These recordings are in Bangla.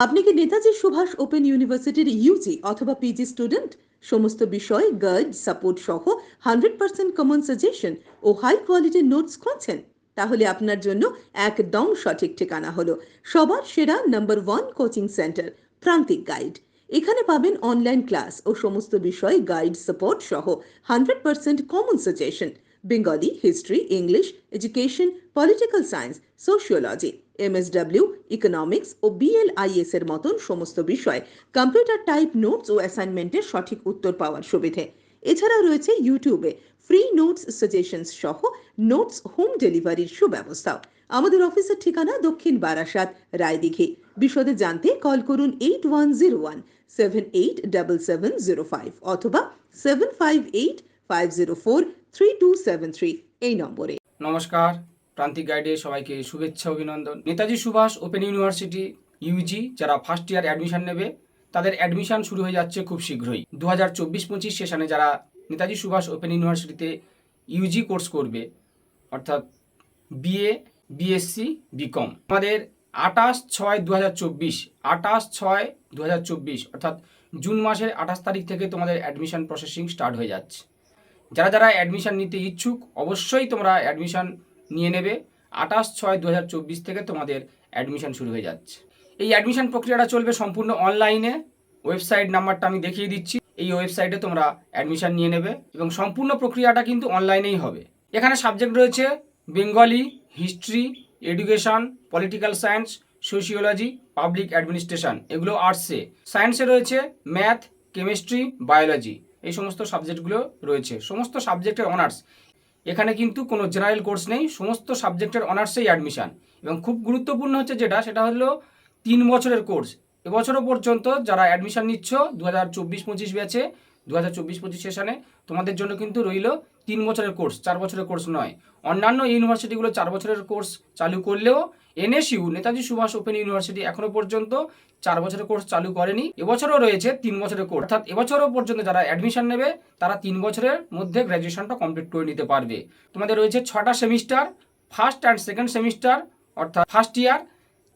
আপনি কি নেতাজি সুভাষ ওপেন ইউনিভার্সিটির ইউজি অথবা পিজি স্টুডেন্ট সমস্ত বিষয় গাইড সাপোর্ট সহ হান্ড্রেড পার্সেন্ট কমন সাজেশন ও হাই কোয়ালিটির নোটস খুঁজছেন। তাহলে আপনার জন্য একদম সঠিক ঠিকানা হলো সবার সেরা number one coaching centre Prantik guide এখানে পাবেন অনলাইন ক্লাস ও সমস্ত বিষয় গাইড সাপোর্ট সহ hundred percent common suggestion Bengali history English education political science sociology MSW economics ও বিএলআইএস এর মতন সমস্ত বিষয় কম্পিউটার টাইপ নোটস ও অ্যাসাইনমেন্টের সঠিক উত্তর পাওয়ার সুবিধে। এছাড়াও রয়েছে ইউটিউবে ফ্রি নোটস সাজেশনস সহ নোটস হোম ডেলিভারির সুব্যবস্থাও। আমাদের অফিসের ঠিকানা দক্ষিণ বারাসাত, রায়দিঘি। বিশদে জানতে কল করুন eight one zero one seven eight double seven zero five অথবা seven five eight five zero four three two seven three এই নম্বরে। নমস্কার, প্রান্তিক গাইডে সবাইকে শুভেচ্ছা, অভিনন্দন। Netaji Subhas open university UG যারা ফার্স্ট ইয়ার অ্যাডমিশন নেবে, তাদের অ্যাডমিশন শুরু হয়ে যাচ্ছে খুব শীঘ্রই। দু হাজার চব্বিশ পঁচিশ সেশনে যারা নেতাজি সুভাষ ওপেন ইউনিভার্সিটিতে ইউজি কোর্স করবে, অর্থাৎ বিএ বিএসসি বিকম আমাদের আটাশ ছয় দু হাজার চব্বিশ আটাশ ছয় দু হাজার চব্বিশ, অর্থাৎ জুন মাসের আঠাশ তারিখ থেকে তোমাদের অ্যাডমিশন প্রসেসিং স্টার্ট হয়ে যাচ্ছে। যারা যারা অ্যাডমিশান নিতে ইচ্ছুক, অবশ্যই তোমরা অ্যাডমিশন নিয়ে নেবে। আঠাশ ছয় দু থেকে তোমাদের অ্যাডমিশান শুরু হয়ে যাচ্ছে। এই অ্যাডমিশান প্রক্রিয়াটা চলবে সম্পূর্ণ অনলাইনে ওয়েবসাইট নাম্বারটা আমি দেখিয়ে দিচ্ছি। এই ওয়েবসাইটে তোমরা অ্যাডমিশান নিয়ে নেবে এবং সম্পূর্ণ প্রক্রিয়াটা কিন্তু অনলাইনেই হবে। এখানে সাবজেক্ট রয়েছে Bengali history education political science sociology public administration এগুলো আর্টসে সায়েন্সে রয়েছে ম্যাথ কেমিস্ট্রি বায়োলজি এই সমস্ত সাবজেক্টগুলো রয়েছে। সমস্ত সাবজেক্টের অনার্স। এখানে কিন্তু কোনো জেনারেল কোর্স নেই, সমস্ত সাবজেক্টের অনার্সেই অ্যাডমিশান। এবং খুব গুরুত্বপূর্ণ হচ্ছে যেটা, সেটা হলো তিন বছরের কোর্স। এবছরও পর্যন্ত যারা অ্যাডমিশান নিচ্ছ দু হাজার চব্বিশ পঁচিশ ব্যাচে দু হাজার চব্বিশ পঁচিশ সেশনে তোমাদের জন্য কিন্তু রইল তিন বছরের কোর্স, চার বছরের কোর্স নয়। অন্যান্য ইউনিভার্সিটিগুলো চার বছরের কোর্স চালু করলেও NSU, Netaji Subhas open university এখনও পর্যন্ত চার বছরের কোর্স চালু করেনি। এবছরও রয়েছে তিন বছরের কোর্স। অর্থাৎ এবছরও পর্যন্ত যারা অ্যাডমিশন নেবে, তারা তিন বছরের মধ্যে গ্র্যাজুয়েশনটা কমপ্লিট করে নিতে পারবে। তোমাদের রয়েছে ছটা semester, first and second semester, অর্থাৎ first year,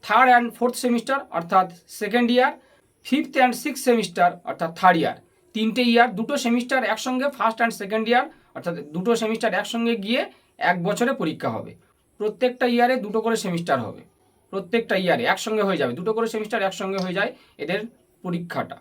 third and fourth semester, অর্থাৎ second year, fifth and six semester, অর্থাৎ থার্ড ইয়ার। তিনটে ইয়ার দুটো সেমিস্টার একসঙ্গে ফার্স্ট অ্যান্ড সেকেন্ড ইয়ার অর্থাৎ দুটো সেমিস্টার একসঙ্গে গিয়ে এক বছরে পরীক্ষা হবে। প্রত্যেকটা ইয়ারে দুটো করে সেমিস্টার হবে। প্রত্যেকটা ইয়ারে একসঙ্গে হয়ে যাবে। দুটো করে সেমিস্টার একসঙ্গে হয়ে যায় এদের পরীক্ষাটা।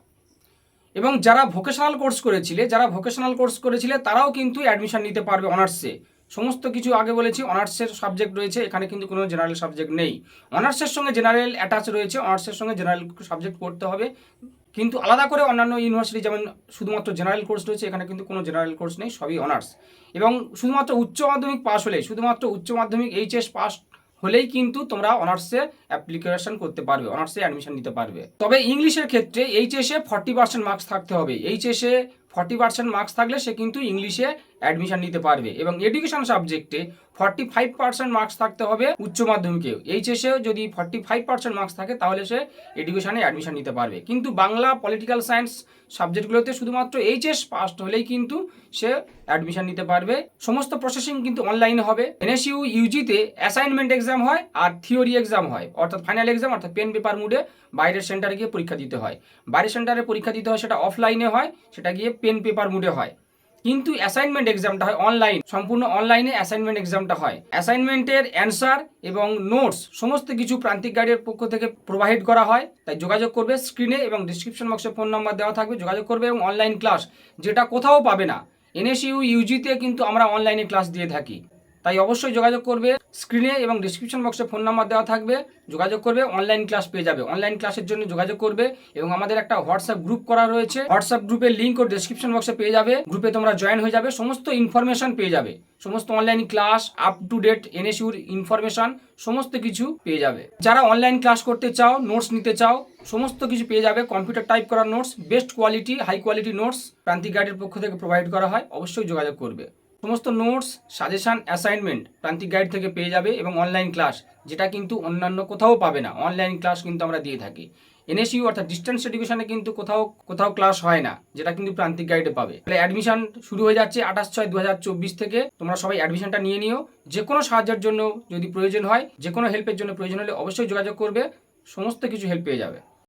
এবং যারা ভোকেশনাল কোর্স করেছিলে, যারা ভোকেশনাল কোর্স করেছিলে, তারাও কিন্তু অ্যাডমিশন নিতে পারবে অনার্সে সমস্ত কিছু আগে বলেছি অনার্সের সাবজেক্ট রয়েছে, এখানে কিন্তু কোনো জেনারেল সাবজেক্ট নেই। অনার্সের সঙ্গে জেনারেল অ্যাটাচ রয়েছে অনার্সের সঙ্গে জেনারেল সাবজেক্ট পড়তে হবে। কিন্তু আলাদা করে অন্যান্য ইউনিভার্সিটি যেমন শুধুমাত্র জেনারেল কোর্স রয়েছে, এখানে কিন্তু কোনো জেনারেল কোর্স নেই, সবই অনার্স এবং শুধুমাত্র উচ্চ মাধ্যমিক পাস হলে শুধুমাত্র উচ্চ মাধ্যমিক এইচএস পাস হলেই কিন্তু তোমরা অনার্সে অ্যাপ্লিকেশন করতে পারবে অনার্সে অ্যাডমিশন নিতে পারবে। তবে ইংলিশের ক্ষেত্রে এইচএসে ফর্টি পার্সেন্ট মার্কস থাকতে হবে। এইচএসে ফর্টি পার্সেন্ট মার্কস থাকলে সে কিন্তু ইংলিশে অ্যাডমিশন নিতে পারবে। এবং এডুকেশন সাবজেক্টে ফর্টি ফাইভ পার্সেন্ট মার্কস থাকতে হবে উচ্চ মাধ্যমিকেও এইচএসেও যদি ফর্টি ফাইভ পার্সেন্ট মার্কস থাকে, তাহলে সে এডুকেশনে অ্যাডমিশন নিতে পারবে। কিন্তু বাংলা পলিটিক্যাল সায়েন্স সাবজেক্টগুলোতে শুধুমাত্র এইচএস পাস্ট হলেই কিন্তু সে অ্যাডমিশন নিতে পারবে। সমস্ত প্রসেসিং কিন্তু অনলাইনে হবে। এনএসইউ ইউজিতে অ্যাসাইনমেন্ট এক্সাম হয় আর থিওরি এক্সাম হয়। অর্থাৎ ফাইনাল এক্সাম অর্থাৎ পেন পেপার মুডে বাইরের সেন্টারে গিয়ে পরীক্ষা দিতে হয়। বাইরের সেন্টারে পরীক্ষা দিতে হয়, সেটা অফলাইনে হয়, সেটা গিয়ে পেন পেপার মুডে হয়। কিন্তু অ্যাসাইনমেন্ট এক্সামটা হয় অনলাইন সম্পূর্ণ অনলাইনে অ্যাসাইনমেন্ট এক্সামটা হয়। অ্যাসাইনমেন্টের অ্যান্সার এবং নোটস সমস্ত কিছু প্রান্তিক গাইডের পক্ষ থেকে প্রোভাইড করা হয়। তাই যোগাযোগ করবে স্ক্রিনে এবং ডিসক্রিপশন বক্সে ফোন নাম্বার দেওয়া থাকবে। যোগাযোগ করবে এবং অনলাইন ক্লাস যেটা কোথাও পাবে না। এনএসইউ ইউজিতে কিন্তু আমরা অনলাইনে ক্লাস দিয়ে থাকি। তাই অবশ্যই যোগাযোগ করবে। স্ক্রিনে এবং ডিসক্রিপশন বক্সে ফোন নাম্বার দেওয়া থাকবে। যোগাযোগ করবে অনলাইন ক্লাস পেয়ে যাবে। অনলাইন ক্লাসের জন্য যোগাযোগ করবে এবং আমাদের একটা হোয়াটসঅ্যাপ গ্রুপ করা রয়েছে। হোয়াটসঅ্যাপ গ্রুপের লিঙ্ক ও ডিসক্রিপশন বক্সে পেয়ে যাবে। গ্রুপে তোমরা জয়েন হয়ে যাবে। সমস্ত ইনফরমেশন পেয়ে যাবে। সমস্ত online class up to date এনএসইউর information সমস্ত কিছু পেয়ে যাবে। যারা অনলাইন ক্লাস করতে চাও নোটস নিতে চাও, সমস্ত কিছু পেয়ে যাবে। কম্পিউটার টাইপ করার notes best quality high quality notes Prantik গাইডের পক্ষ থেকে প্রোভাইড করা হয়। অবশ্যই যোগাযোগ করবে। সমস্ত notes, suggestion assignment Prantik guide থেকে পেয়ে যাবে এবং অনলাইন ক্লাস যেটা কিন্তু অন্যান্য কোথাও পাবে না। অনলাইন ক্লাস কিন্তু আমরা দিয়ে থাকি। এনএসইউ অর্থাৎ ডিস্টেন্স এডুকেশনে কিন্তু কোথাও কোথাও ক্লাস হয় না, যেটা কিন্তু প্রান্তিক গাইডে পাবে। তাহলে অ্যাডমিশন শুরু হয়ে যাচ্ছে আঠাশ ছয় দু থেকে। তোমরা সবাই অ্যাডমিশনটা নিয়ে নিও। যে কোনো সাহায্যের জন্য যদি প্রয়োজন হয় যে কোনো হেল্পের জন্য প্রয়োজন হলে অবশ্যই যোগাযোগ করবে। সমস্ত কিছু হেল্প পেয়ে যাবে।